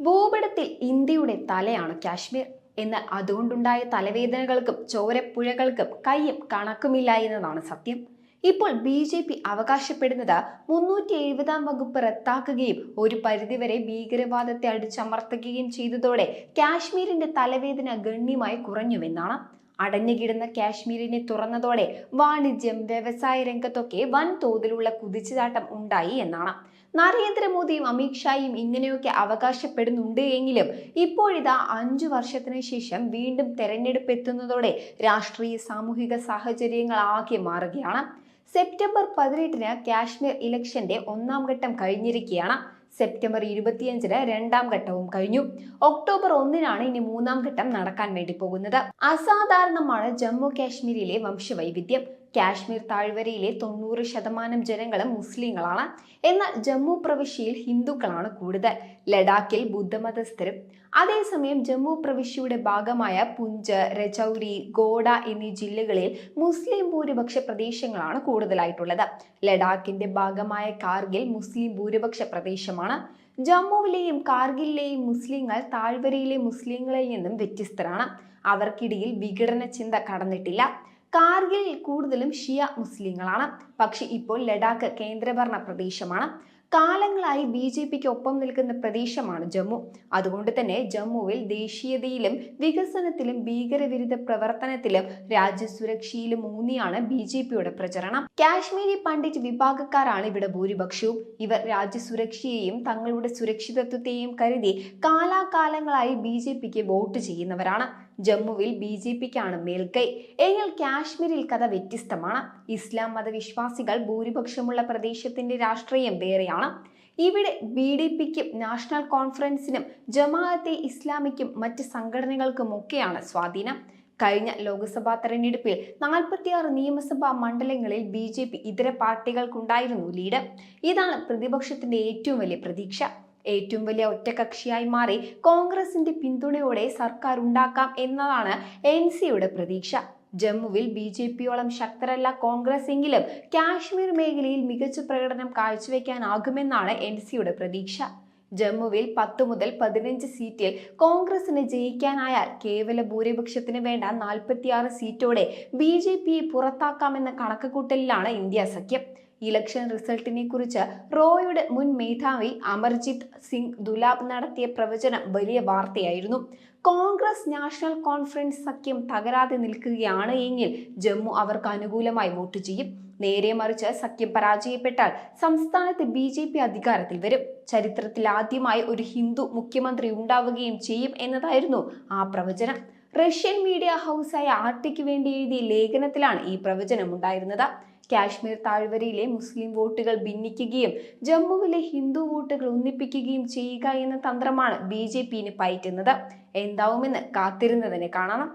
ഭൂപടത്തിൽ ഇന്ത്യയുടെ തലയാണ് കാശ്മീർ. എന്ന് അതുകൊണ്ടുണ്ടായ തലവേദനകൾക്കും ചോരപ്പുഴകൾക്കും കയ്യും കണക്കുമില്ല എന്നതാണ് സത്യം. ഇപ്പോൾ ബി ജെ പി അവകാശപ്പെടുന്നത് മുന്നൂറ്റി എഴുപതാം വകുപ്പ് റദ്ദാക്കുകയും ഒരു പരിധിവരെ ഭീകരവാദത്തെ അടിച്ചമർത്തുകയും ചെയ്തതോടെ കാശ്മീരിന്റെ തലവേദന ഗണ്യമായി കുറഞ്ഞുവെന്നാണ്. അടഞ്ഞുകിടന്ന കാശ്മീരിനെ തുറന്നതോടെ വാണിജ്യം വ്യവസായ രംഗത്തൊക്കെ വൻതോതിലുള്ള കുതിച്ചുചാട്ടം ഉണ്ടായി എന്നാണ്. നരേന്ദ്രമോദിയും അമിത്ഷായും ഇങ്ങനെയൊക്കെ അവകാശപ്പെടുന്നുണ്ട് എങ്കിലും ഇപ്പോഴിതാ അഞ്ചു വർഷത്തിന് ശേഷം വീണ്ടും തെരഞ്ഞെടുപ്പ് എത്തുന്നതോടെ രാഷ്ട്രീയ സാമൂഹിക സാഹചര്യങ്ങൾ ആകെ മാറുകയാണ്. സെപ്റ്റംബർ പതിനെട്ടിന് കാശ്മീർ ഇലക്ഷന്റെ ഒന്നാം ഘട്ടം കഴിഞ്ഞിരിക്കുകയാണ്. സെപ്റ്റംബർ ഇരുപത്തിയഞ്ചിന് രണ്ടാം ഘട്ടവും കഴിഞ്ഞു. ഒക്ടോബർ ഒന്നിനാണ് ഇനി മൂന്നാം ഘട്ടം നടക്കാൻ വേണ്ടി പോകുന്നത്. അസാധാരണമാണ് ജമ്മു കാശ്മീരിലെ വംശവൈവിധ്യം. കാശ്മീർ താഴ്വരയിലെ തൊണ്ണൂറ് ശതമാനം ജനങ്ങളും മുസ്ലിങ്ങളാണ്. എന്നാൽ ജമ്മു പ്രവിശ്യയിൽ ഹിന്ദുക്കളാണ് കൂടുതൽ. ലഡാക്കിൽ ബുദ്ധമതസ്ഥരും അതേസമയം ജമ്മു പ്രവിശ്യയുടെ ഭാഗമായ പുഞ്ച് രജൌരി ഗോഡ എന്നീ ജില്ലകളിൽ മുസ്ലിം ഭൂരിപക്ഷ പ്രദേശങ്ങളാണ് കൂടുതലായിട്ടുള്ളത്. ലഡാക്കിന്റെ ഭാഗമായ കാർഗിൽ മുസ്ലിം ഭൂരിപക്ഷ പ്രദേശമാണ്. ജമ്മുവിലെയും കാർഗിലെയും മുസ്ലിങ്ങൾ താഴ്വരയിലെ മുസ്ലിങ്ങളിൽ നിന്നും വ്യത്യസ്തരാണ്. അവർക്കിടയിൽ വിഘടന ചിന്ത കടന്നിട്ടില്ല. കാർഗിലിൽ കൂടുതലും ഷിയ മുസ്ലിങ്ങളാണ്. പക്ഷെ ഇപ്പോൾ ലഡാക്ക് കേന്ദ്രഭരണ പ്രദേശമാണ്. കാലങ്ങളായി ബി ജെ പിക്ക് ഒപ്പം നിൽക്കുന്ന പ്രദേശമാണ് ജമ്മു. അതുകൊണ്ട് തന്നെ ജമ്മുവിൽ ദേശീയതയിലും വികസനത്തിലും ഭീകരവിരുദ്ധ പ്രവർത്തനത്തിലും രാജ്യസുരക്ഷയിലും ഊന്നിയാണ് ബി ജെ പിയുടെ പ്രചരണം. കാശ്മീരി പണ്ഡിറ്റ് വിഭാഗക്കാരാണ് ഇവിടെ ഭൂരിപക്ഷവും. ഇവർ രാജ്യസുരക്ഷയെയും തങ്ങളുടെ സുരക്ഷിതത്വത്തെയും കരുതി കാലാകാലങ്ങളായി ബി ജെ പിക്ക് വോട്ട് ചെയ്യുന്നവരാണ്. ജമ്മുവിൽ ബി ജെ പിക്കാണ് മേൽക്കൈ. എങ്കിൽ കാശ്മീരിൽ കഥ വ്യത്യസ്തമാണ്. ഇസ്ലാം മതവിശ്വാസികൾ ഭൂരിപക്ഷമുള്ള പ്രദേശത്തിന്റെ രാഷ്ട്രീയം വേറെയാണ്. ഇവിടെ ബി ഡി പിക്കും നാഷണൽ കോൺഫറൻസിനും ജമാഅത്തെ ഇസ്ലാമിക്കും മറ്റ് സംഘടനകൾക്കുമൊക്കെയാണ് സ്വാധീനം. കഴിഞ്ഞ ലോക്സഭാ തെരഞ്ഞെടുപ്പിൽ നാൽപ്പത്തിയാറ് നിയമസഭാ മണ്ഡലങ്ങളിൽ ബി ജെ പി ഇതര പാർട്ടികൾക്കുണ്ടായിരുന്നു ലീഡ്. ഇതാണ് പ്രതിപക്ഷത്തിന്റെ ഏറ്റവും വലിയ പ്രതീക്ഷ. ഏറ്റവും വലിയ ഒറ്റകക്ഷിയായി മാറി കോൺഗ്രസിന്റെ പിന്തുണയോടെ സർക്കാർ ഉണ്ടാക്കാം എന്നതാണ് എൻ സിയുടെ പ്രതീക്ഷ. ജമ്മുവിൽ ബി ജെ പിയോളം ശക്തരല്ല കോൺഗ്രസ് എങ്കിലും കാശ്മീർ മേഖലയിൽ മികച്ച പ്രകടനം കാഴ്ചവെക്കാനാകുമെന്നാണ് എൻ സിയുടെ പ്രതീക്ഷ. ജമ്മുവിൽ പത്ത് മുതൽ പതിനഞ്ച് സീറ്റിൽ കോൺഗ്രസിന് ജയിക്കാനായാൽ കേവല ഭൂരിപക്ഷത്തിന് വേണ്ട നാൽപ്പത്തിയാറ് സീറ്റോടെ ബി ജെ പിയെ പുറത്താക്കാമെന്ന കണക്കുകൂട്ടലിലാണ് ഇന്ത്യ സഖ്യം. ഇലക്ഷൻ റിസൾട്ടിനെ കുറിച്ച് റോയുടെ മുൻ മേധാവി അമർജിത് സിംഗ് ദുലാബ് നടത്തിയ പ്രവചനം വലിയ വാർത്തയായിരുന്നു. കോൺഗ്രസ് നാഷണൽ കോൺഫറൻസ് സഖ്യം തകരാതെ നിൽക്കുകയാണ് എങ്കിൽ ജമ്മു അവർക്ക് അനുകൂലമായി വോട്ട് ചെയ്യും. നേരെ മറിച്ച് സഖ്യം പരാജയപ്പെട്ടാൽ സംസ്ഥാനത്ത് ബി ജെ പി അധികാരത്തിൽ വരും. ചരിത്രത്തിൽ ആദ്യമായി ഒരു ഹിന്ദു മുഖ്യമന്ത്രി ഉണ്ടാവുകയും ചെയ്യും എന്നതായിരുന്നു ആ പ്രവചനം. റഷ്യൻ മീഡിയ ഹൗസായ ആർട്ടിക്ക് വേണ്ടി എഴുതിയ ലേഖനത്തിലാണ് ഈ പ്രവചനം ഉണ്ടായിരുന്നത്. കാശ്മീർ താഴ്വരയിലെ മുസ്ലിം വോട്ടുകൾ ഭിന്നിക്കുകയും ജമ്മുവിലെ ഹിന്ദു വോട്ടുകൾ ഒന്നിപ്പിക്കുകയും ചെയ്യുക എന്ന തന്ത്രമാണ് ബി ജെ പിന് പയറ്റുന്നത്. എന്താവുമെന്ന് കാത്തിരുന്നതിനെ കാണണം